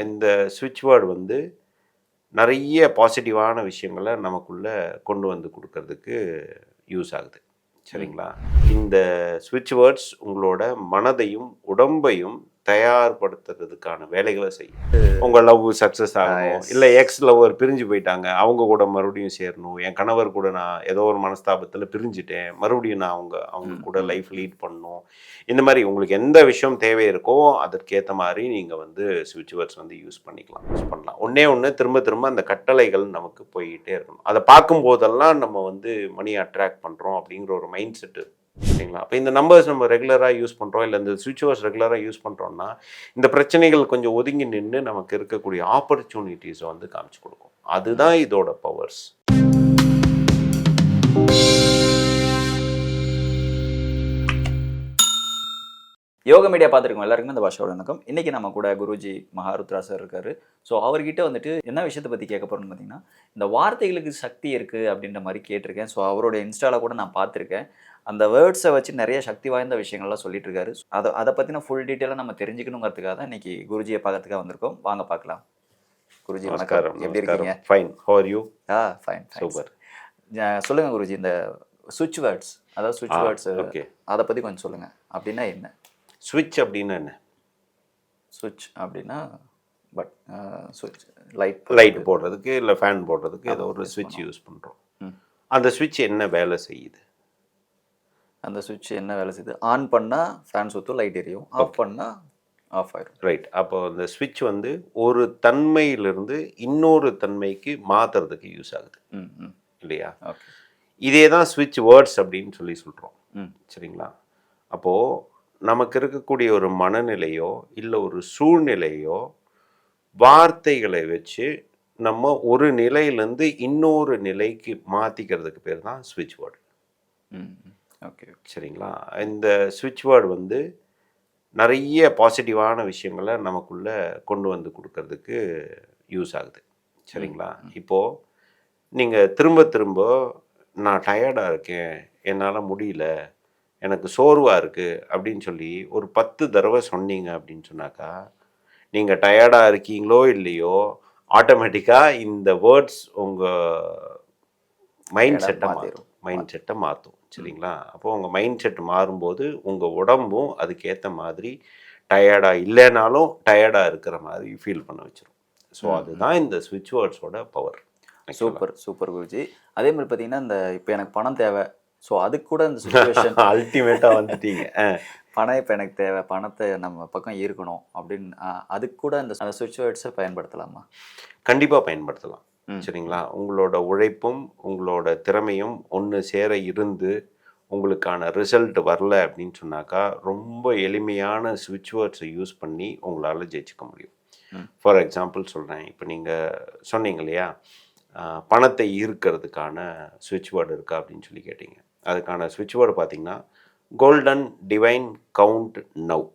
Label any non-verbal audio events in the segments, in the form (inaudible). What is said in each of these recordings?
இந்த ஸ்விட்ச் வேர்டு வந்து நிறைய பாசிட்டிவான விஷயங்களை நமக்குள்ள கொண்டு வந்து கொடுக்கறதுக்கு யூஸ் ஆகுது. சரிங்களா? இந்த ஸ்விட்ச் வேர்ட்ஸ் உங்களோட மனதையும் உடம்பையும் தயார்படுத்துறதுக்கான வேலைகளை செய்யும். உங்க லவ் சக்ஸஸ் ஆகணும். yes. இல்லை எக்ஸ் லவ்வர் பிரிஞ்சு போயிட்டாங்க. அவங்க கூட மறுபடியும் சேரணும். என் கணவர் கூட நான் ஏதோ ஒரு மனஸ்தாபத்தில் பிரிஞ்சுட்டேன். மறுபடியும் நான் அவங்க அவங்க கூட லைஃப் லீட் பண்ணணும் இந்த மாதிரி உங்களுக்கு எந்த விஷயம் தேவை இருக்கோ அதற்கேற்ற மாதிரி நீங்கள் வந்து ஸ்விட்ச் வேர்ட்ஸ் வந்து யூஸ் பண்ணிக்கலாம். யூஸ் பண்ணலாம். ஒன்றே ஒன்று திரும்ப திரும்ப அந்த கட்டளைகள் நமக்கு போய்கிட்டே இருக்கணும். அதை பார்க்கும்போதெல்லாம் நம்ம வந்து மணி அட்ராக்ட் பண்ணுறோம் அப்படிங்கிற ஒரு மைண்ட் செட்டு சரிங்களா? அப்போ இந்த நம்பர்ஸ் நம்ம ரெகுலராக யூஸ் பண்ணுறோம் இல்லை இந்த சுவிட்ச் ஓவர்ஸ் ரெகுலராக யூஸ் பண்ணுறோம்னா இந்த பிரச்சனைகள் கொஞ்சம் ஒதுங்கி நின்று நமக்கு இருக்கக்கூடிய ஆப்பர்ச்சுனிட்டிஸை வந்து காமிச்சு கொடுக்கும். அதுதான் இதோட பவர்ஸ் யோக மீடியா பார்த்துருக்கோம் எல்லாருக்குமே இந்த பாஷாவோட வணக்கம். இன்றைக்கி நம்ம கூட குருஜி மகாருத்ரா சார் இருக்காரு. ஸோ அவர்கிட்ட வந்துட்டு என்ன விஷயத்தை பற்றி கேட்க போகிறோன்னு பார்த்தீங்கன்னா இந்த வார்த்தைகளுக்கு சக்தி இருக்குது அப்படின்ற மாதிரி கேட்டிருக்கேன். ஸோ அவரோட இன்ஸ்டாவில் கூட நான் பார்த்துருக்கேன். அந்த வேர்ட்ஸை வச்சு நிறைய சக்தி வாய்ந்த விஷயங்கள்லாம் சொல்லிட்டு இருக்காரு அதை அதை பற்றின ஃபுல் டீட்டெயிலாக நம்ம தெரிஞ்சுக்கணுங்கிறதுக்காக தான் இன்னைக்கு குருஜியை பார்க்கறதுக்காக வந்திருக்கோம். வாங்க பார்க்கலாம். குருஜி வணக்கம். எப்படி இருக்கீங்க? Fine how are you ah fine super சொல்லுங்க குருஜி இந்த சுவிட்ச் வேர்ட்ஸ் அதாவது சுவிட்ச் வேர்ட்ஸ் ஓகே அதை பற்றி கொஞ்சம் சொல்லுங்க. அப்படின்னா என்ன? ஸ்விட்ச் அப்படின்னு என்ன? சுவிட்ச் அப்படின்னா பட் சுவிட்ச் லைட் லைட் போடுறதுக்கு இல்லை ஃபேன் போடுறதுக்கு ஏதோ ஒரு ஸ்விட்ச் யூஸ் பண்ணுறோம். அந்த ஸ்விட்ச் என்ன வேலை செய்யுது? அந்த சுவிட்ச் என்ன வேலை செய்யுது ஆன் பண்ணால் ஃபேன் சுற்றும் லைட் எரியும். ஆஃப் பண்ணால் ஆஃப் ஆயிரும். ரைட் அப்போ அந்த ஸ்விட்ச் வந்து ஒரு தன்மையிலிருந்து இன்னொரு தன்மைக்கு மாற்றுறதுக்கு யூஸ் ஆகுது. ம் ம். இல்லையா? இதே தான் ஸ்விட்ச் வேர்ட்ஸ் அப்படின்னு சொல்லி சொல்கிறோம் ம். சரிங்களா? அப்போது நமக்கு இருக்கக்கூடிய ஒரு மனநிலையோ இல்லை ஒரு சூழ்நிலையோ வார்த்தைகளை வச்சு நம்ம ஒரு நிலையிலேருந்து இன்னொரு நிலைக்கு மாற்றிக்கிறதுக்கு பேர் தான் ஸ்விட்ச் வேர்டு ம். ஓகே சரிங்களா? இந்த ஸ்விட்ச் வேர்டு வந்து நிறைய பாசிட்டிவான விஷயங்களை நமக்குள்ள கொண்டு வந்து கொடுக்கறதுக்கு யூஸ் ஆகுது. சரிங்களா? இப்போது நீங்கள் திரும்ப திரும்ப நான் டயர்டாக இருக்கேன் என்னால் முடியல எனக்கு சோர்வாக இருக்குது அப்படின்னு சொல்லி ஒரு பத்து தடவை சொன்னீங்க அப்படின்னு சொன்னாக்கா நீங்கள் டயர்டாக இருக்கீங்களோ இல்லையோ ஆட்டோமேட்டிக்காக இந்த வேர்ட்ஸ் உங்கள் மைண்ட் செட்டை. மாற்றும் மைண்ட் செட்டை மாற்றும் சரிங்களா அப்போ உங்கள் மைண்ட் செட் மாறும்போது உங்கள் உடம்பும் அதுக்கேற்ற மாதிரி டயர்டாக இல்லைனாலும் டயர்டாக இருக்கிற மாதிரி ஃபீல் பண்ண வச்சிரும். ஸோ அதுதான் இந்த ஸ்விட்ச் வேர்ட்ஸோட பவர். Super super Guruji. அதே மாதிரி பார்த்தீங்கன்னா இந்த இப்போ எனக்கு பணம் தேவை. ஸோ அதுக்கு கூட இந்த (laughs) சுச்சுவேஷன் அல்டிமேட்டாக வந்துட்டீங்க. (laughs) பணம் இப்போ எனக்கு தேவை. பணத்தை நம்ம பக்கம் ஈர்க்கணும் அப்படின்னு அதுக்கு கூட அந்த சுவிட்ச் வேர்ட்ஸை பயன்படுத்தலாமா? கண்டிப்பாக பயன்படுத்தலாம். சரிங்களா? உங்களோட உழைப்பும் உங்களோட திறமையும் ஒன்று சேர இருந்து உங்களுக்கான ரிசல்ட் வரல அப்படின்னு சொன்னாக்கா ரொம்ப எளிமையான ஸ்விட்ச் வேர்ட்ஸை யூஸ் பண்ணி உங்களால் ஜெயிச்சுக்க முடியும். ஃபார் எக்ஸாம்பிள் சொல்கிறேன் இப்போ நீங்கள் சொன்னீங்க இல்லையா? பணத்தை ஈர்க்கிறதுக்கான ஸ்விட்ச் வேர்டு இருக்கா அப்படின்னு சொல்லி கேட்டீங்க. அதுக்கான ஸ்விட்ச் வேர்டு பார்த்தீங்கன்னா கோல்டன் டிவைன் கவுண்ட் நவ்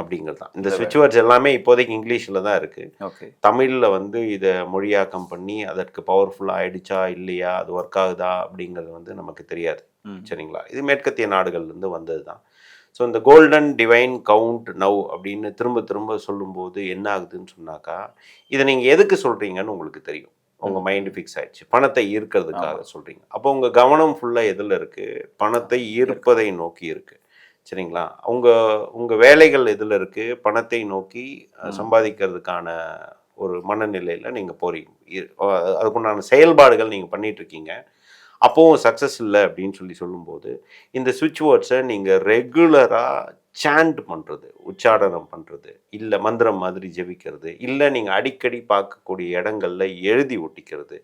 அப்படிங்கிறது தான் இந்த ஸ்விட்ச் வேர்ட்ஸ் எல்லாமே இப்போதைக்கு இங்கிலீஷில் தான் இருக்குது ஓகே. தமிழில் வந்து இதை மொழியாக்கம் பண்ணி அதற்கு பவர்ஃபுல்லாக ஆயிடுச்சா இல்லையா அது ஒர்க் ஆகுதா அப்படிங்கிறது வந்து நமக்கு தெரியாது. சரிங்களா? இது மேற்கத்திய நாடுகள்லேருந்து வந்தது தான் ஸோ இந்த கோல்டன் டிவைன் கவுண்ட் நவ் அப்படின்னு திரும்ப திரும்ப சொல்லும்போது என்ன ஆகுதுன்னு சொன்னாக்கா இதை நீங்கள் எதுக்கு சொல்கிறீங்கன்னு உங்களுக்கு தெரியும். உங்கள் மைண்டு ஃபிக்ஸ் ஆயிடுச்சு. பணத்தை ஈர்க்கிறதுக்காக சொல்கிறீங்க அப்போ உங்கள் கவனம் ஃபுல்லாக எதில் இருக்குது பணத்தை ஈர்ப்பதை நோக்கி இருக்குது சரிங்களா? உங்கள் உங்கள் வேலைகள் எதில் இருக்குது பணத்தை நோக்கி சம்பாதிக்கிறதுக்கான ஒரு மனநிலையில் நீங்கள் போறீங்க அதுக்குண்டான செயல்பாடுகள் நீங்கள் பண்ணிட்டு இருக்கீங்க அப்போவும் சக்ஸஸ் இல்லை அப்படின்னு சொல்லி சொல்லும்போது இந்த ஸ்விட்ச் வேர்ட்ஸை நீங்கள் ரெகுலராக சாண்ட் பண்ணுறது உச்சாடனம் பண்ணுறது இல்லை மந்திரம் மாதிரி ஜெபிக்கிறது இல்லை நீங்கள் அடிக்கடி பார்க்கக்கூடிய இடங்கள்ல எழுதி ஒட்டிக்கிறது.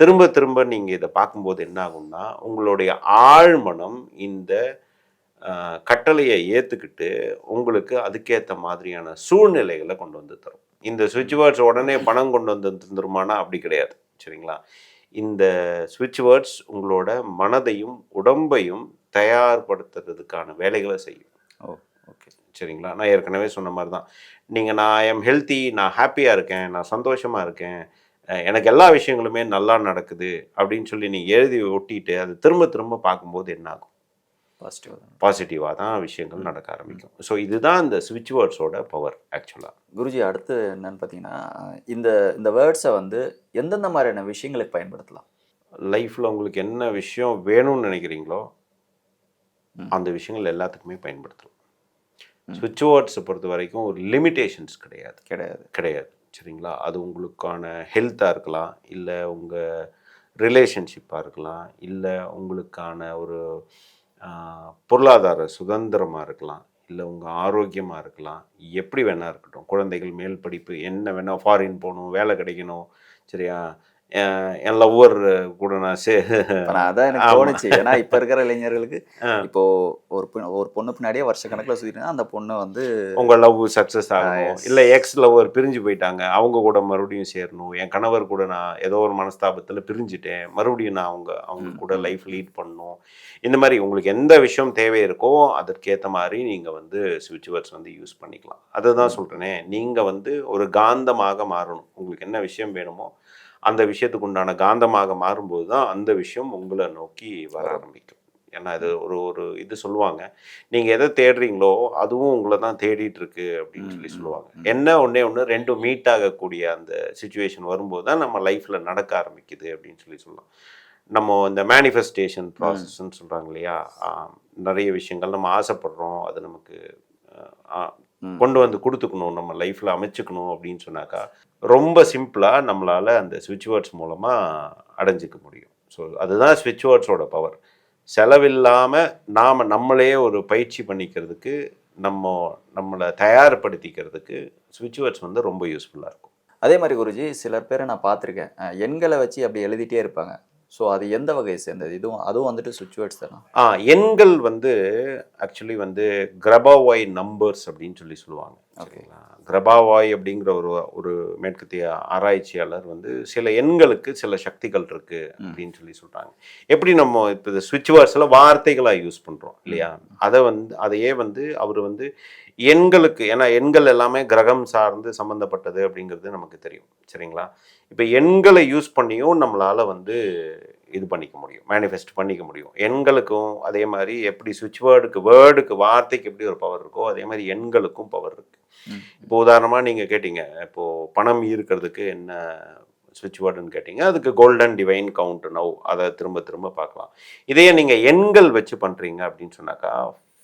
திரும்ப திரும்ப நீங்கள் இதை பார்க்கும்போது என்ன ஆகும்னா உங்களுடைய ஆழ்மனம் இந்த கட்டளையை ஏற்றுக்கிட்டு உங்களுக்கு அதுக்கேற்ற மாதிரியான சூழ்நிலைகளை கொண்டு வந்து தரும். இந்த ஸ்விட்ச் வேர்ட்ஸ் உடனே பணம் கொண்டு வந்து தந்துருமானா? அப்படி கிடையாது. சரிங்களா? இந்த ஸ்விட்ச் வேர்ட்ஸ் உங்களோட மனதையும் உடம்பையும் தயார்படுத்துறதுக்கான வேலைகளை செய்யும். Oh okay. சரிங்களா? நான் ஏற்கனவே சொன்ன மாதிரி தான் நீங்கள் நான் எம் ஹெல்த்தி நான் ஹாப்பியாக இருக்கேன் நான் சந்தோஷமாக இருக்கேன் எனக்கு எல்லா விஷயங்களுமே நல்லா நடக்குது அப்படின்னு சொல்லி நீங்கள் எழுதி ஒட்டிட்டு அது திரும்ப திரும்ப பார்க்கும்போது என்ன ஆகும்? பாசிட்டிவ் தான் பாசிட்டிவாக தான். விஷயங்கள் நடக்க ஆரம்பிக்கும். ஸோ இதுதான் இந்த ஸ்விட்ச் வேர்ட்ஸோட பவர் ஆக்சுவலாக குருஜி அடுத்து என்னன்னு பார்த்தீங்கன்னா இந்த இந்த வேர்ட்ஸை வந்து எந்தெந்த மாதிரியான விஷயங்களுக்கு பயன்படுத்தலாம்? லைஃப்பில் உங்களுக்கு என்ன விஷயம் வேணும்னு நினைக்கிறீங்களோ. அந்த விஷயங்கள் எல்லாத்துக்குமே பயன்படுத்தலாம். ஸ்விட்ச் வேர்ட்ஸை பொறுத்த வரைக்கும் ஒரு லிமிட்டேஷன்ஸ் கிடையாது. கிடையாது. கிடையாது. சரிங்களா? அது உங்களுக்கான ஹெல்த்தாக இருக்கலாம் இல்லை உங்கள் ரிலேஷன்ஷிப்பாக இருக்கலாம் இல்லை உங்களுக்கான ஒரு பொருளாதார சுதந்திரமாக இருக்கலாம் இல்லை உங்கள் ஆரோக்கியமாக இருக்கலாம். எப்படி வேணா இருக்கட்டும். குழந்தைகள் மேல் படிப்பு என்ன வேணால் ஃபாரின் போகணும் வேலை கிடைக்கணும் சரியா? என் லவ்வர் கூட நான் சே நான் அதான் எனக்கு. தோணுச்சு. ஏன்னா இப்ப இருக்கிற இளைஞர்களுக்கு. இப்போ ஒரு பொ- ஒரு பொண்ணு பின்னாடியே வருஷ கணக்குல சுத்தினா அந்த பொண்ணு வந்து உங்கள் லவ் சக்ஸஸ் ஆகணும். yes. இல்லை எக்ஸ் லவ்வர் பிரிஞ்சு போயிட்டாங்க. அவங்க கூட மறுபடியும் சேரணும். என் கணவர் கூட நான் ஏதோ ஒரு மனஸ்தாபத்தில் பிரிஞ்சுட்டேன். மறுபடியும் நான் அவங்க அவங்க கூட. லைஃப் லீட் பண்ணணும் இந்த மாதிரி உங்களுக்கு எந்த விஷயம் தேவை இருக்கோ அதற்கேற்ற மாதிரி நீங்கள் வந்து ஸ்விட்ச் வேர்ட்ஸ் வந்து யூஸ் பண்ணிக்கலாம். அதுதான் சொல்கிறேனே நீங்கள் வந்து ஒரு காந்தமாக மாறணும். உங்களுக்கு என்ன விஷயம் வேணுமோ அந்த விஷயத்துக்கு உண்டான காந்தமாக மாறும்போது தான் அந்த விஷயம் உங்களை நோக்கி வர ஆரம்பிக்கும். ஏன்னா இது ஒரு ஒரு இது சொல்லுவாங்க நீங்கள் எதை தேடுறீங்களோ அதுவும் உங்களை தான் தேடிட்டு இருக்கு அப்படின்னு சொல்லி சொல்லுவாங்க. என்ன ஒன்றே ஒன்று ரெண்டும் மீட் ஆகக்கூடிய அந்த சுச்சுவேஷன் வரும்போது தான் நம்ம லைஃப்பில் நடக்க ஆரம்பிக்குது அப்படின்னு சொல்லி சொல்லலாம். நம்ம இந்த மேனிஃபெஸ்டேஷன் ப்ராசஸ்ன்னு சொல்கிறாங்க இல்லையா? நிறைய விஷயங்கள் நம்ம ஆசைப்படுறோம். அது நமக்கு. கொண்டு வந்து கொடுத்துக்கணும் நம்ம லைஃப்பில் அமைச்சுக்கணும் அப்படின்னு சொன்னாக்கா ரொம்ப சிம்பிளாக நம்மளால் அந்த ஸ்விட்ச் வேர்ட்ஸ் மூலமாக அடைஞ்சிக்க முடியும். ஸோ அதுதான் ஸ்விட்ச் வேர்ட்ஸோட பவர் செலவில்லாமல் நாம் நம்மளே ஒரு பயிற்சி பண்ணிக்கிறதுக்கு நம்ம நம்மளை தயார்படுத்திக்கிறதுக்கு ஸ்விட்ச் வேர்ட்ஸ் வந்து ரொம்ப யூஸ்ஃபுல்லாக இருக்கும். அதே மாதிரி குருஜி சிலர் பேரை நான் பார்த்துருக்கேன். எண்களை வச்சு அப்படி எழுதிட்டே இருப்பாங்க. ஸோ அது எந்த வகையை சேர்ந்தது? இதுவும் அதுவும் வந்துட்டு சுச்சுவேட்ஸ் வேர்ட்ஸ் தானா? ஆ எண்கள் வந்து ஆக்சுவலி வந்து கிரபாவாய் நம்பர்ஸ் அப்படின்னு சொல்லி சொல்லுவாங்க. சரிங்களா? கிரபாவாய் அப்படிங்கிற ஒரு ஒரு மேற்கத்திய ஆராய்ச்சியாளர் வந்து சில எண்களுக்கு சில சக்திகள் இருக்கு அப்படின்னு சொல்லி சொல்றாங்க. எப்படி நம்ம இப்போ இந்த ஸ்விட்ச் வேர்ட்ஸில் வார்த்தைகளாக யூஸ் பண்றோம் இல்லையா? அதை வந்து அதையே வந்து அவர் வந்து எண்களுக்கு ஏன்னா எண்கள் எல்லாமே கிரகம் சார்ந்து சம்மந்தப்பட்டது அப்படிங்கிறது நமக்கு தெரியும் சரிங்களா? இப்போ எண்களை யூஸ் பண்ணியும் நம்மளால வந்து இது பண்ணிக்க முடியும் மேனிஃபெஸ்ட் பண்ணிக்க முடியும். எண்களுக்கும் அதே மாதிரி எப்படி சுவிட்ச் வேர்டுக்கு வேர்டுக்கு வார்த்தைக்கு எப்படி ஒரு பவர் இருக்கோ அதே மாதிரி எண்களுக்கும் பவர் இருக்கு. ம். இப்போ உதாரணமாக நீங்கள் கேட்டீங்க இப்போ பணம் ஈர்க்கிறதுக்கு என்ன சுவிட்ச் வேர்டுன்னு கேட்டீங்க அதுக்கு கோல்டன் டிவைன் கவுண்ட் நவ் அதை திரும்ப திரும்ப பார்க்கலாம். இதையே நீங்கள் எண்கள் வச்சு பண்ணுறீங்க அப்படின்னு சொன்னாக்கா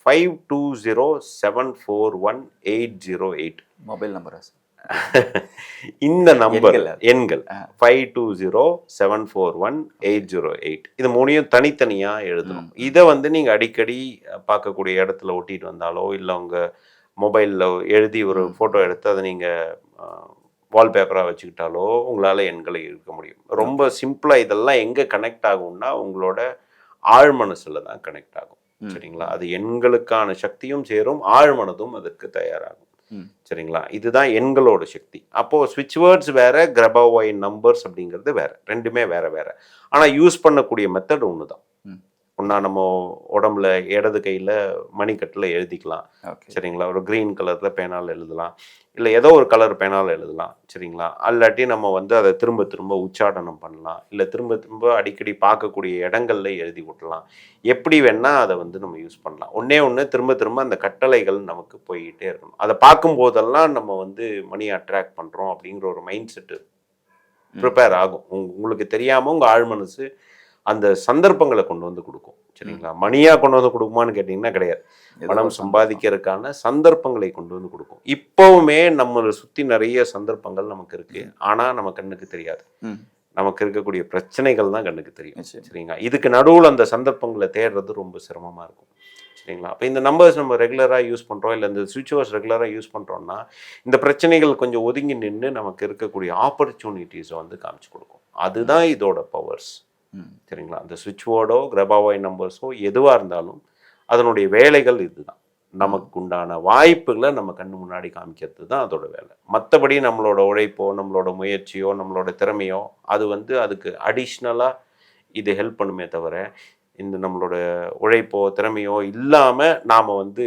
five two zero seven four one eight zero eight mobile நம்பரா (laughs) இந்த நம்பர் எண்கள். Five two zero seven four one eight zero eight இது மூணையும் தனித்தனியாக எழுதணும். இதை வந்து நீங்கள் அடிக்கடி பார்க்கக்கூடிய இடத்துல ஒட்டிட்டு வந்தாலோ இல்லை உங்கள் மொபைலில் எழுதி ஒரு ஃபோட்டோ எடுத்து அதை நீங்கள் வால்பேப்பராக வச்சுக்கிட்டாலோ உங்களால் எண்களை இருக்க முடியும். ரொம்ப சிம்பிளாக இதெல்லாம் எங்கே கனெக்ட் ஆகும்னா உங்களோட ஆழ் மனசில் தான் கனெக்ட் ஆகும். சரிங்களா? அது எண்களுக்கான சக்தியும் சேரும் ஆழ்மனதும் அதற்கு தயாராகும். சரிங்களா? இதுதான் எண்களோட சக்தி. அப்போ ஸ்விட்ச் வேர்ட்ஸ் வேற கிரபாவாய் நம்பர்ஸ் அப்படிங்கிறது வேற. ரெண்டுமே வேற வேற. ஆனா யூஸ் பண்ணக்கூடிய மெத்தட் ஒன்று தான் ஒன்றா நம்ம உடம்புல இடது கையில் மணிக்கட்டில் எழுதிக்கலாம். சரிங்களா? ஒரு க்ரீன் கலரில் பேனால் எழுதலாம். இல்லை ஏதோ ஒரு கலர் பேனால் எழுதலாம். சரிங்களா? அல்லாட்டி நம்ம வந்து அதை திரும்ப திரும்ப உச்சாடனம் பண்ணலாம். இல்லை திரும்ப திரும்ப அடிக்கடி பார்க்கக்கூடிய இடங்கள்ல எழுதி விட்டலாம். எப்படி வேணா அதை வந்து நம்ம யூஸ் பண்ணலாம். ஒன்றே ஒன்று திரும்ப திரும்ப அந்த கட்டளைகள் நமக்கு போய்கிட்டே இருக்கணும். அதை பார்க்கும்போதெல்லாம் நம்ம வந்து மணி அட்ராக்ட் பண்ணுறோம் அப்படிங்கிற ஒரு மைண்ட் செட்டு ப்ரிப்பேர் ஆகும். உங்க- உங்களுக்கு தெரியாமல் உங்கள் ஆழ்மனசு அந்த சந்தர்ப்பங்களை கொண்டு வந்து கொடுக்கும். சரிங்களா? மணியாக கொண்டு வந்து கொடுக்குமான்னு கேட்டிங்கன்னா கிடையாது. பணம் சம்பாதிக்கிறதுக்கான சந்தர்ப்பங்களை கொண்டு வந்து கொடுக்கும். இப்போவுமே நம்மளை சுற்றி நிறைய சந்தர்ப்பங்கள் நமக்கு இருக்கு. ஆனால் நம்ம கண்ணுக்கு தெரியாது. நமக்கு இருக்கக்கூடிய பிரச்சனைகள் தான் கண்ணுக்கு தெரியும். சரிங்களா? இதுக்கு நடுவில் அந்த சந்தர்ப்பங்களை தேடுறது ரொம்ப சிரமமாக இருக்கும். சரிங்களா? அப்போ இந்த நம்பர்ஸ் நம்ம ரெகுலராக யூஸ் பண்ணுறோம் இல்லை இந்த சுவிட்ச் ரெகுலராக யூஸ் பண்ணுறோம்னா இந்த பிரச்சனைகள் கொஞ்சம் ஒதுங்கி நின்று நமக்கு இருக்கக்கூடிய ஆப்பர்ச்சுனிட்டிஸை வந்து காமிச்சு கொடுக்கும். அதுதான் இதோட பவர்ஸ் சரிங்களா? அந்த சுவிட்ச் வேர்டோ கிரபாவாய் நம்பர்ஸோ எதுவாக இருந்தாலும் அதனுடைய வேலைகள் இதுதான். நமக்கு உண்டான வாய்ப்புகளை நம்ம கண்ணு முன்னாடி காமிக்கிறது தான் அதோட வேலை. மற்றபடி நம்மளோட உழைப்போ நம்மளோட முயற்சியோ நம்மளோட திறமையோ அது வந்து அதுக்கு அடிஷ்னலாக இது ஹெல்ப் பண்ணுமே தவிர இந்த நம்மளோட உழைப்போ திறமையோ இல்லாமல் நாம் வந்து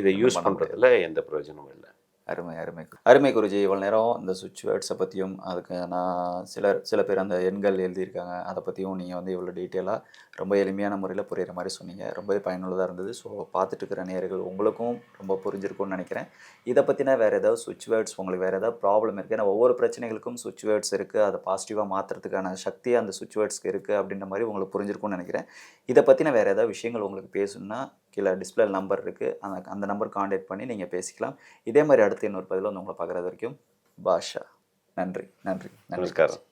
இதை யூஸ். பண்ணுறதுல எந்த பிரயோஜனமும் இல்லை. அருமை அருமை. அருமை குருஜி இவ்வளோ நேரம் இந்த சுவிட்ச் வேர்ட்ஸை பற்றியும் அதுக்கு நான் சிலர் சில பேர் அந்த எண்கள் எழுதியிருக்காங்க அதை பற்றியும் நீங்கள் வந்து இவ்வளோ டீட்டெயிலாக ரொம்ப எளிமையான முறையில் புரிகிற மாதிரி சொன்னீங்க. ரொம்பவே பயனுள்ளதாக இருந்தது. ஸோ பார்த்துட்டு இருக்கிற உங்களுக்கும் ரொம்ப புரிஞ்சிருக்கும்னு நினைக்கிறேன். இதை பற்றினா வேறு ஏதாவது சுவிட்ச் வேர்ட்ஸ் உங்களுக்கு வேறு ஏதாவது ப்ராப்ளம் இருக்குது ஏன்னா ஒவ்வொரு பிரச்சனைகளுக்கும் சுவிட்ச் வேர்ட்ஸ் இருக்குது அதை பாசிட்டிவாக மாற்றுறதுக்கான சக்தி அந்த சுவிட்ச் வேர்ட்ஸ்க்கு இருக்குது அப்படின்ற மாதிரி உங்களுக்கு புரிஞ்சிருக்கும்னு நினைக்கிறேன். இதை பற்றின வேறு ஏதாவது விஷயங்கள் உங்களுக்கு பேசணும்னா கீழே டிஸ்பிளே நம்பர் இருக்குது அந்த அந்த நம்பர் காண்டாக்ட் பண்ணி நீங்கள் பேசிக்கலாம். இதே மாதிரி அடுத்து இன்னொரு பதில் வந்து உங்களை பார்க்குறது வரைக்கும் பாஷா. நன்றி நன்றி நன்றி. நமஸ்காரம்.